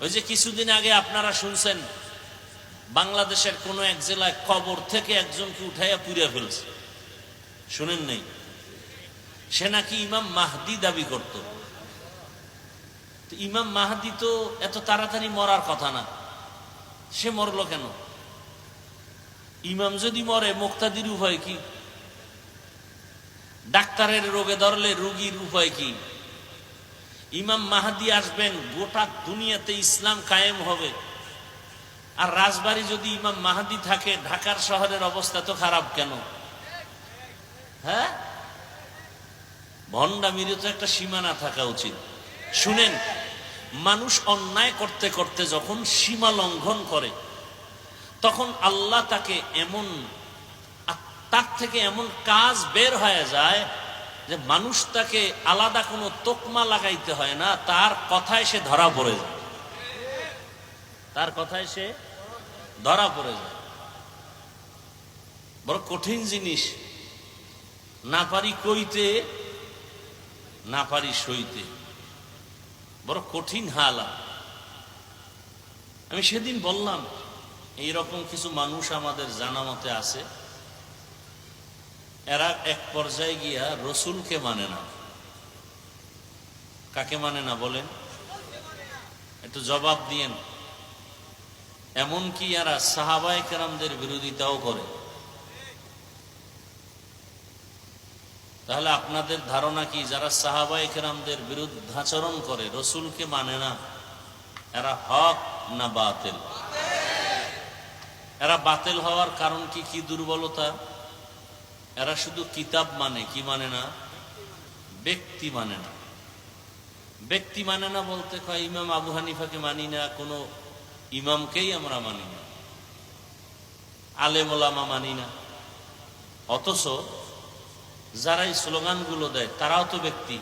ওই যে কিছুদিন আগে আপনারা শুনছেন, বাংলাদেশের কোন এক জেলায় কবর থেকে একজনকে উঠাইয়া পুড়িয়া ফেলছে। শুনেন নেই? সে নাকি ইমাম মাহদি দাবি করত। ইমাম মাহাদি তো এত তাড়াতাড়ি মরার কথা না। সে মরলো কেন? ইমাম যদি মরে, মুক্তাদির উপায় কি? ডাক্তারের রোগে ধরলে রোগীর উপায় কি? ইমাম মাহাদি আসবেন, গোটা দুনিয়াতে ইসলাম কায়েম হবে। আর রাজবাড়ি যদি ইমাম মাহাদি থাকে, ঢাকার শহরের অবস্থা তো খারাপ কেন? হ্যাঁ? ভণ্ডামিরে তো একটা সীমানা থাকা উচিত। শুনেন, মানুষ অন্যায় করতে করতে যখন সীমা লঙ্ঘন করে, তখন আল্লাহ তাকে এমন তার থেকে এমন কাজ বের হয়ে যায় যে মানুষ তাকে আলাদা কোনো তোকমা লাগাইতে হয় না, তার কথায় সে ধরা পড়ে যায়। তার কথায় সে ধরা পড়ে যায়। বড় কঠিন জিনিস। না পারি কইতে, না পারি সইতে। বড় কঠিন হালা। আমি সেদিন বললাম, এইরকম কিছু মানুষ আমাদের জানা মতে আছে। এরা এক পর্যায়ে গিয়া রসুলকে মানে না। কাকে মানে না বলেন? একটু জবাব দিয়েন। এমনকি এরা সাহাবাই কেরামদের বিরোধিতাও করে। তাহলে আপনাদের ধারণা কি, যারা সাহাবাই কেরামদের বিরুদ্ধাচরণ করে, রসুলকে মানে না? এরা হক না বাতিল? এরা বাতিল হওয়ার কারণ কি কি দুর্বলতা? এরা শুধু কিতাব মানে কি মানে না? ব্যক্তি মানে না। ব্যক্তি মানে না বলতে কয়, ইমাম আবু হানিফাকে মানি না, কোনো ইমামকেই আমরা মানি না। আলেমোলামা মানি না। অথচ যারা এই স্লোগানগুলো দেয়, তারাও তো ব্যক্তি।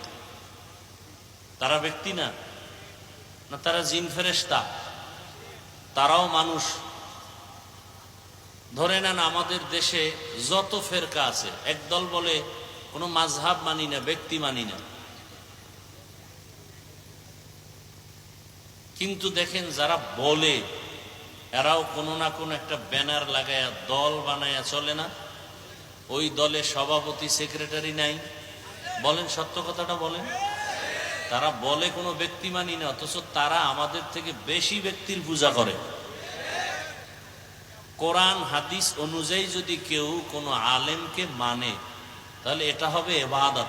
তারা ব্যক্তি না? না, তারা জিন ফেরেস্তা তারাও মানুষ। ধরে নেন আমাদের দেশে যত ফেরকা আছে, একদল বলে কোনো মাঝহাব মানি না, ব্যক্তি মানি না। কিন্তু দেখেন যারা বলে, এরাও কোনো না কোনো একটা ব্যানার লাগায়া দল বানায়া চলে না। ওই দলে সভাপতি, সেক্রেটারি নাই। বলেন, সত্য কথাটা বলেন। তারা বলে কোনো ব্যক্তি মানি না, অথচ তারা আমাদের থেকে বেশি ব্যক্তির পূজা করে। কোরআন, হাদিস অনুযায়ী যদি কেউ কোনো আলেমকে মানে তাহলে এটা হবে এবাদত।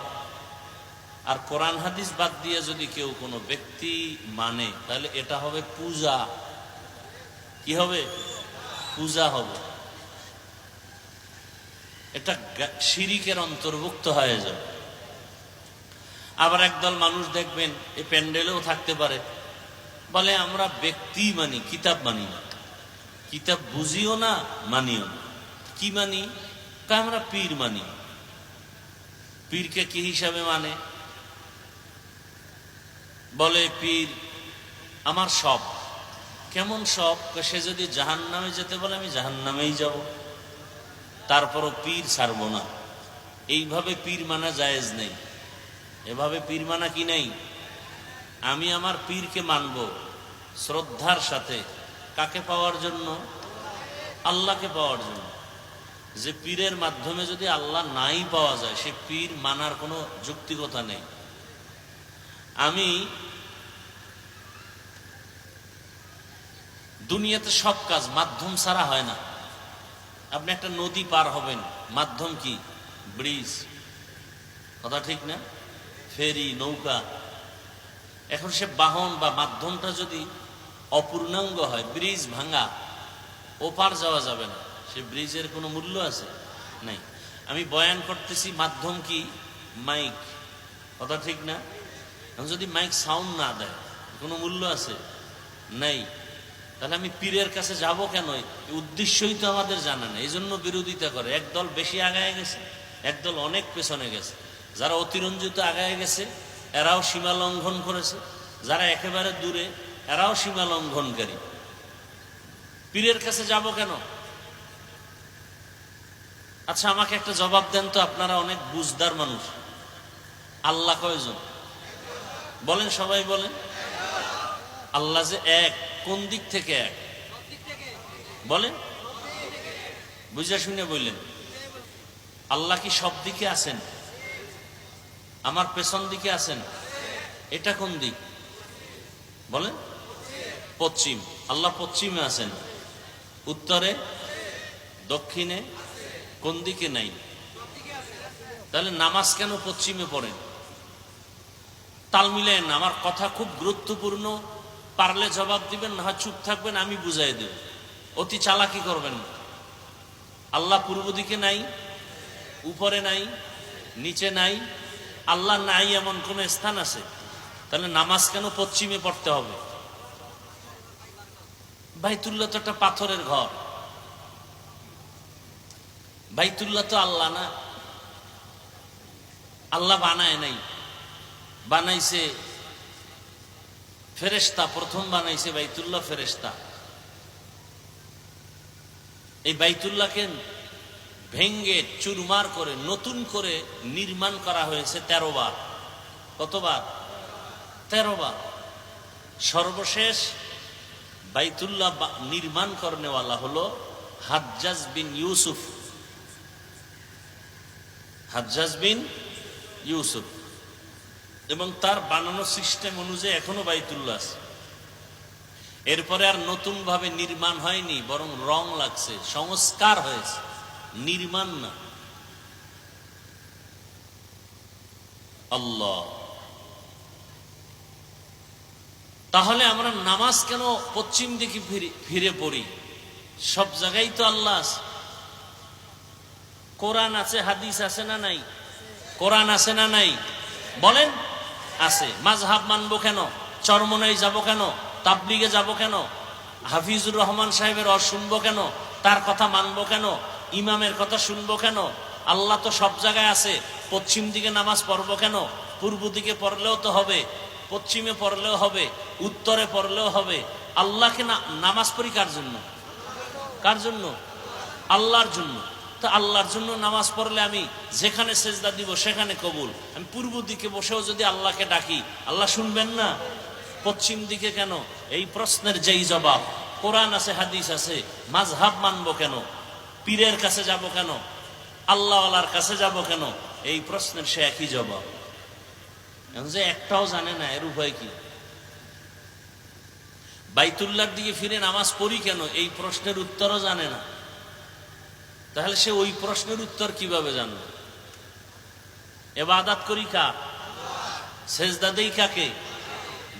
আর কোরআন, হাদিস বাদ দিয়ে যদি কেউ কোনো ব্যক্তি মানে তাহলে এটা হবে পূজা। কি হবে? পূজা হবে। এটা শিরিকের অন্তর্ভুক্ত হয়ে যাবে। আবার একদল মানুষ দেখবেন এই প্যান্ডেলেও থাকতে পারে। বলে, আমরা ব্যক্তি মানি, কিতাব মানি না। কিতাব বুঝিও না, মানিও না। কি মানি? আমরা পীর মানি। পীরকে কি হিসাবে মানে? বলে, পীর, আমার সব। কেমন সব? সে যদি জাহান নামে যেতে বলে, আমি জাহান নামেই যাব। তারপরও পীর ছাড়বো না। এইভাবে পীর মানা জায়েজ নেই। এভাবে পীর মানা কি নেই? আমি আমার পীরকে মানব শ্রদ্ধার সাথে। কাকে পাওয়ার জন্য? আল্লাহকে পাওয়ার জন্য। যে পীরের মাধ্যমে যদি আল্লাহ নাই পাওয়া যায়, সে পীর মানার কোনো যুক্তিকতা নেই। আমি দুনিয়াতে সব কাজ মাধ্যম ছাড়া হয় না। আপনি একটা নদী পার হবেন। মাধ্যম কি? ব্রিজ। কথা ঠিক না? ফেরি, নৌকা। এখন সে বাহন বা মাধ্যমটা যদি অপূর্ণাঙ্গ হয়, ব্রিজ ভাঙা, ওপার যাওয়া যাবে না। সে ব্রিজের কোনো মূল্য আছে? নাই। আমি বয়ান করতেছি, মাধ্যম কি? মাইক। কথা ঠিক না? যদি মাইক সাউন্ড না দেয়, কোনো মূল্য আছে? নাই। তাহলে আমি পীরের কাছে যাব কেন? উদ্দেশ্যই তো আমাদের জানা নেই। এই জন্য বিরোধিতা করে। একদল বেশি আগায় গেছে, একদল অনেক পেছনে গেছে। যারা অতিরঞ্জিত আগায় গেছে, এরাও সীমা লঙ্ঘন করেছে। যারা একেবারে দূরে এরাও সীমা লঙ্ঘনকারী। পীরের কাছে যাব কেন? আচ্ছা আমাকে একটা জবাব দেন তো, আপনারা অনেক বুঝদার মানুষ। আল্লাহ কয়জন? বলেন, সবাই বলেন। আল্লাহ যে এক, কোন দিক থেকে এক? বলেন। বুঝে শুনে বললেন। আল্লাহ কি সব দিকে আছেন? আমার পেছন দিকে আছেন? এটা কোন দিক? বলেন। পশ্চিম, আল্লাহ পশ্চিমে আছেন। উত্তরে, দক্ষিণে, কোন দিকে নাই? তাহলে নামাজ কেন পশ্চিমে পড়েন? তাল মিলেন আমার কথা খুব গুরুত্বপূর্ণ। পারলে জবাব দিবেন, না চুপ থাকবেন, আমি বুঝাই দেব। অতি চালাকি করবেন আল্লাহ পূর্ব দিকে নাই, উপরে নাই, নিচে নাই, আল্লাহ নাই এমন কোন স্থান আছে? তাহলে নামাজ কেন পশ্চিমে পড়তে হবে? বাইতুল্লাহ তো একটা পাথরের ঘর। বাইতুল্লাহ তো আল্লাহ না। আল্লাহ বানায় নাই। বানাইছে ফেরেস্তা প্রথম বানাইছে বাইতুল্লাহ ফেরেস্তা এই বাইতুল্লাহকে ভেঙ্গে চুরমার করে, নতুন করে নির্মাণ করা হয়েছে তেরো বার। কতবার তেরো বার। সর্বশেষ বাইতুল্লাহ নির্মাণ করনেওয়ালা হলো হাজ্জাজ বিন ইউসুফ। হাজ্জাজ বিন ইউসুফ। এবং তার বানানো সিস্টেম অনুযায়ী এখনও বাইতুল্লাহ আছে। এরপরে আর নতুন ভাবে নির্মাণ হয়নি, বরং রং লাগছে, সংস্কার হয়েছে, নির্মাণ না। আল্লাহ। তাহলে আমরা নামাজ কেন পশ্চিম দিকে ফিরে- ফিরে পড়ি? সব জায়গায় তো আল্লাহ আছে। কোরআন আছে, হাদিস আছে না নাই? কোরআন আছে না নাই? বলেন, আছে। মাঝহাব মানবো কেন? চরমনাই যাব কেন? তাবলিগে যাব কেন? হাফিজুর রহমান সাহেবের অ শুনব কেন? তার কথা মানবো কেন? ইমামের কথা শুনব কেন? আল্লাহ তো সব জায়গায় আছে। পশ্চিম দিকে নামাজ পড়ব কেন? পূর্ব দিকে পড়লেও তো হবে। পশ্চিমে পড়লেও হবে, উত্তরে পড়লেও হবে। আল্লাহকে না- নামাজ পড়ি কার জন্য? কার জন্য? আল্লাহর জন্য। তো আল্লাহর জন্য নামাজ পড়লে আমি যেখানে সেজদা দিব সেখানে কবুল। আমি পূর্ব দিকে বসেও যদি আল্লাহকে ডাকি, আল্লাহ শুনবেন না? পশ্চিম দিকে কেন? এই প্রশ্নের যেই জবাব। কোরআন আছে, হাদিস আছে মাঝহাব মানব কেন? পীরের কাছে যাব কেন? আল্লাহওয়ালার কাছে যাব কেন? এই প্রশ্নের সে একই জবাব। যে একটাও জানে না, এর উপায় কি? বাইতুল্লাহর দিকে ফিরে নামাজ পড়ি কেন? এই প্রশ্নের উত্তরও জানে না। তাহলে সে ওই প্রশ্নের উত্তর কীভাবে জানবে? এবাদাত করি কার? সেজদা দেই কাকে?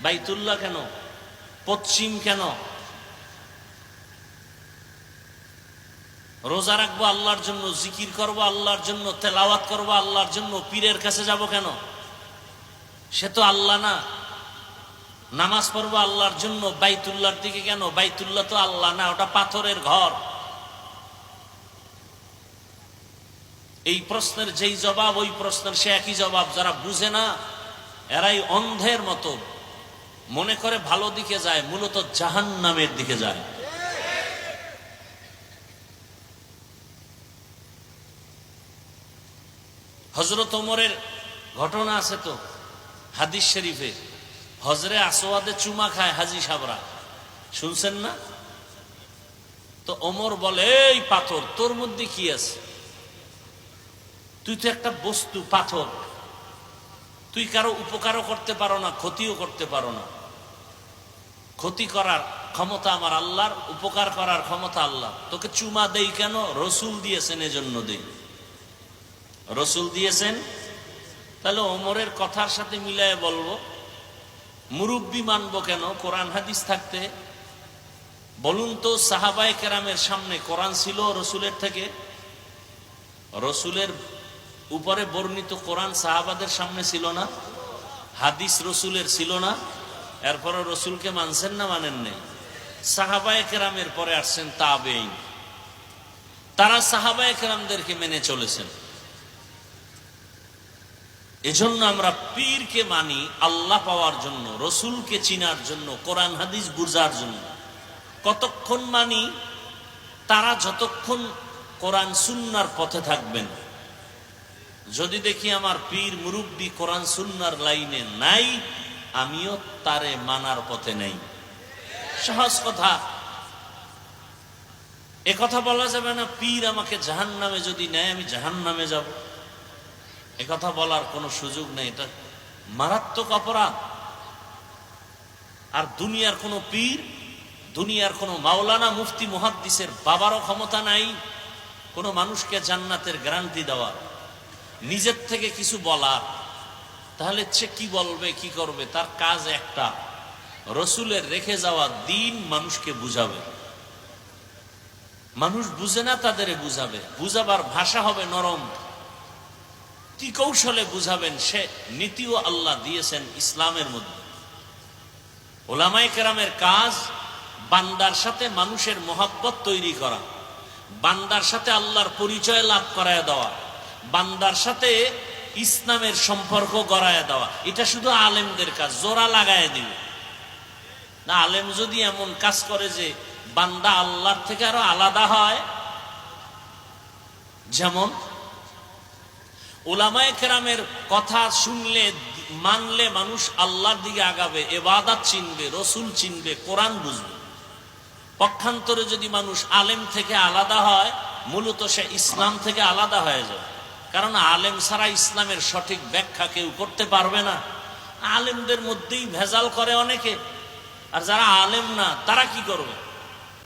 বাইতুল্লাহ কেন? পশ্চিম কেন? রোজা রাখব আল্লাহর জন্য, জিকির করব আল্লাহর জন্য, তেলাওয়াত করব আল্লাহর জন্য, পীরের কাছে যাব কেন? সে তো আল্লাহ না। নামাজ পড়ব আল্লাহর জন্য, বাইতুল্লাহর দিকে কেন? বাইতুল্লাহ তো আল্লাহ না, ওটা পাথরের ঘর। এই প্রশ্নের যেই জবাব, ওই প্রশ্নের সে একই জবাব। যারা বুঝে না, এরাই অন্ধের মতো। মনে করে ভালো দিকে যায়, মূলত জাহান নামের দিকে যায়। হজরত ওমরের ঘটনা আছে তো? হাদিস শরীফে হজরে আসোয়াদে চুমা খায় হাজি সাবরা। শুনছেন না? তো ওমর বলে, এই পাথর, তোর মধ্যে কি আছে? তুই তো একটা বস্তু, পাথর। তুই কারও উপকারও করতে পারো না, ক্ষতিও করতে পারো না। ক্ষতি করার ক্ষমতা আমার আল্লাহর, উপকার করার ক্ষমতা আল্লাহ তোকে চুমা দেই কেন? রসুল দিয়েছেন এজন্য দেই রসুল দিয়েছেন তাহলে ওমরের কথার সাথে মিলায় বলব, মুরব্বী মানবো কেন? কোরআন হাদিস থাকতে, বলুন তো সাহাবায় কেরামের সামনে কোরআন ছিল রসুলের থেকে? রসুলের উপরে বর্ণিত কোরআন সাহাবাদের সামনে ছিল না? হাদিস রসুলের ছিল না? এরপরে রসুলকে মানছেন না, মানেন নেই? সাহাবায় কেরামের পরে আসছেন তাবেইন তারা সাহাবায় কেরামদেরকে মেনে চলেছেন। এজন্য আমরা পীরকে মানি আল্লাহ পাওয়ার জন্য, রসুলকে চিনার জন্য, কোরআন, হাদিস বুঝার জন্য। কতক্ষণ মানি? তারা যতক্ষণ কোরআন সুন্নার পথে থাকবেন। যদি দেখি আমার পীর মুরব্বী কোরআন সুন্নার লাইনে নাই, আমিও তারে মানার পথে নেই। সহজ কথা। কথা বলা যাবে না, পীর আমাকে জাহান নামে যদি নেয়, আমি জাহান নামে যাব। কথা বলার কোনো সুযোগ নেই। এটা মারাত্মক অপরাধ। আর দুনিয়ার কোনো পীর, দুনিয়ার কোনো মাওলানা, মুফতি, মুহাদ্দিসের বাবারও ক্ষমতা নাই, কোনো মানুষকে জান্নাতের গ্যারান্টি দেওয়া নিজের থেকে কিছু বলা তাহলে সে কি বলবে, কি করবে? তার কাজ একটা, রসুলের রেখে যাওয়া দিন মানুষকে বুঝাবে। মানুষ বুঝে না তাদের বুঝাবে। বুঝাবার ভাষা হবে নরম। কি কৌশলে বুঝাবেন? সে নীতিও আল্লাহ দিয়েছেন ইসলামের মধ্যে। ওলামাই কেরামের কাজ বান্দার সাথে মানুষের মহাব্বত তৈরি করা, বান্দার সাথে আল্লাহর পরিচয় লাভ করায় দেওয়া, বান্দার সাথে ইসলামের সম্পর্ক গড়ায় দেওয়া, এটা শুধু আলেমদের কাজ, জোড়া লাগায় দিবে। না, আলেম যদি এমন কাজ করে যে বান্দা আল্লাহর থেকে আরও আলাদা হয়, যেমন ওলামায় কেরামের কথা শুনলে, মানলে মানুষ আল্লাহর দিকে আগাবে, এবাদাত চিনবে, রসুল চিনবে, কোরআন বুঝবে। পক্ষান্তরে যদি মানুষ আলেম থেকে আলাদা হয়, মূলত সে ইসলাম থেকে আলাদা হয়ে যায়। কারণ আলেম ছাড়া ইসলামের সঠিক ব্যাখ্যা কেউ করতে পারবে না। আলেমদের মধ্যেই ভেজাল করে অনেকে। আর যারা আলেম না, তারা কি করবে?